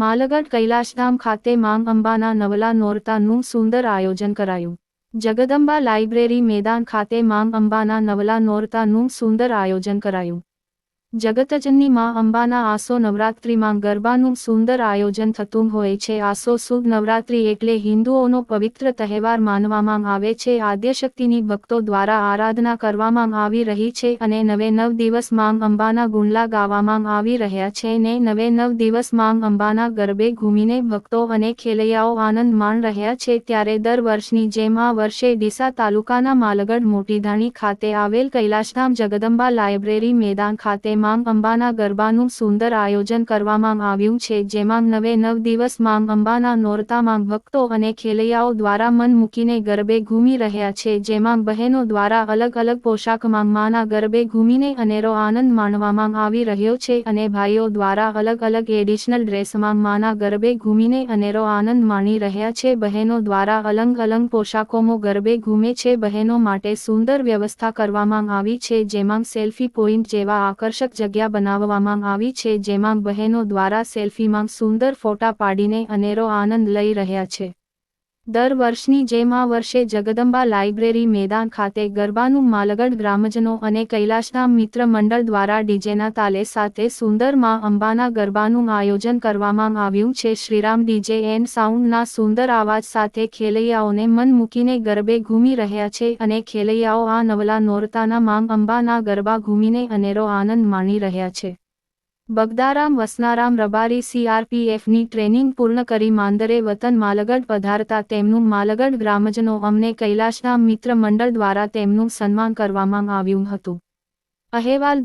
માલગઢ કૈલાશધામ ખાતે માંગ અંબાના નવલા નોરતાનું સુંદર આયોજન કરાયું. જગદંબા લાઇબ્રેરી મેદાન ખાતે માંગ અંબાના નવલા નોરતાનું સુંદર આયોજન કરાયું. જગતજનની માં અંબાના આસો નવરાત્રિમાં ગરબાનું સુંદર આયોજન થતું હોય છે. આસો સુદ નવરાત્રિ એટલે હિન્દુઓનો પવિત્ર તહેવાર માનવામાં આવે છે. આદ્યશક્તિની ભક્તો દ્વારા આરાધના કરવામાં આવી રહી છે અને નવે નવ દિવસ માંગ અંબાના ગુંડલા ગાવામાં આવી રહ્યા છે ને નવે નવ દિવસ માંગ અંબાના ગરબે ઘૂમીને ભક્તો અને ખેલૈયાઓ આનંદ માણ રહ્યા છે. ત્યારે દર વર્ષની જેમ આ વર્ષે ડીસા તાલુકાના માલગઢ મોટીધાણી ખાતે આવેલ કૈલાશધામ જગદંબા લાયબ્રેરી મેદાન ખાતે માંગ અંબાના ગરબાનું સુંદર આયોજન કરવામાં આવ્યું છે, જેમાં નવે નવ દિવસમાં અંબાના નોરતામાં ભક્તો અને ખેલૈયાઓ દ્વારા મન મૂકીને ગરબે ઘૂમી રહ્યા છે, જેમાં બહેનો દ્વારા અલગ અલગ પોશાકમાં માના ગરબે ઘૂમીને અનેરો આનંદ માણવામાં આવી રહ્યો છે અને ભાઈઓ દ્વારા અલગ અલગ એડિશનલ ડ્રેસમાં માના ગરબે ઘૂમીને અનેરો આનંદ માણી રહ્યા છે, બહેનો દ્વારા અલગ અલગ પોશાકોમાં ગરબે ઘૂમે છે, બહેનો માટે સુંદર વ્યવસ્થા કરવામાં આવી છે, જેમાં સેલ્ફી પોઈન્ટ જેવા આકર્ષક જગ્યા બનાવવામાં આવી છે જેમાં બહેનો દ્વારા સેલ્ફીમાં સુંદર ફોટા પાડીને અનેરો આનંદ લઈ રહ્યા છે. દર વર્ષની જેમ આ વર્ષે જગદંબા લાઇબ્રેરી મેદાન ખાતે ગરબાનું માલગઢ ગ્રામજનો અને કૈલાશધામ મિત્ર મંડળ દ્વારા ડીજેના તાલે સાથે સુંદરમાં અંબાના ગરબાનું આયોજન કરવામાં આવ્યું છે. શ્રીરામ ડીજે એન્ડ સાઉન્ડના સુંદર અવાજ સાથે ખેલૈયાઓને મન મૂકીને ગરબે ઘૂમી રહ્યા છે અને ખેલૈયાઓ આ નવલા નોરતાના માંગ અંબાના ગરબા ઘૂમીને અનેરો આનંદ માણી રહ્યા છે. બગદારામ, વસનારામ રબારી સીઆરપીએફની ટ્રેનિંગ પૂર્ણ કરી માંદરે વતન માલગઢ પધારતા તેમનું માલગઢ ગ્રામજનો અમને કૈલાશના મિત્ર મંડળ દ્વારા તેમનું સન્માન કરવામાં આવ્યું હતું. અહેવાલ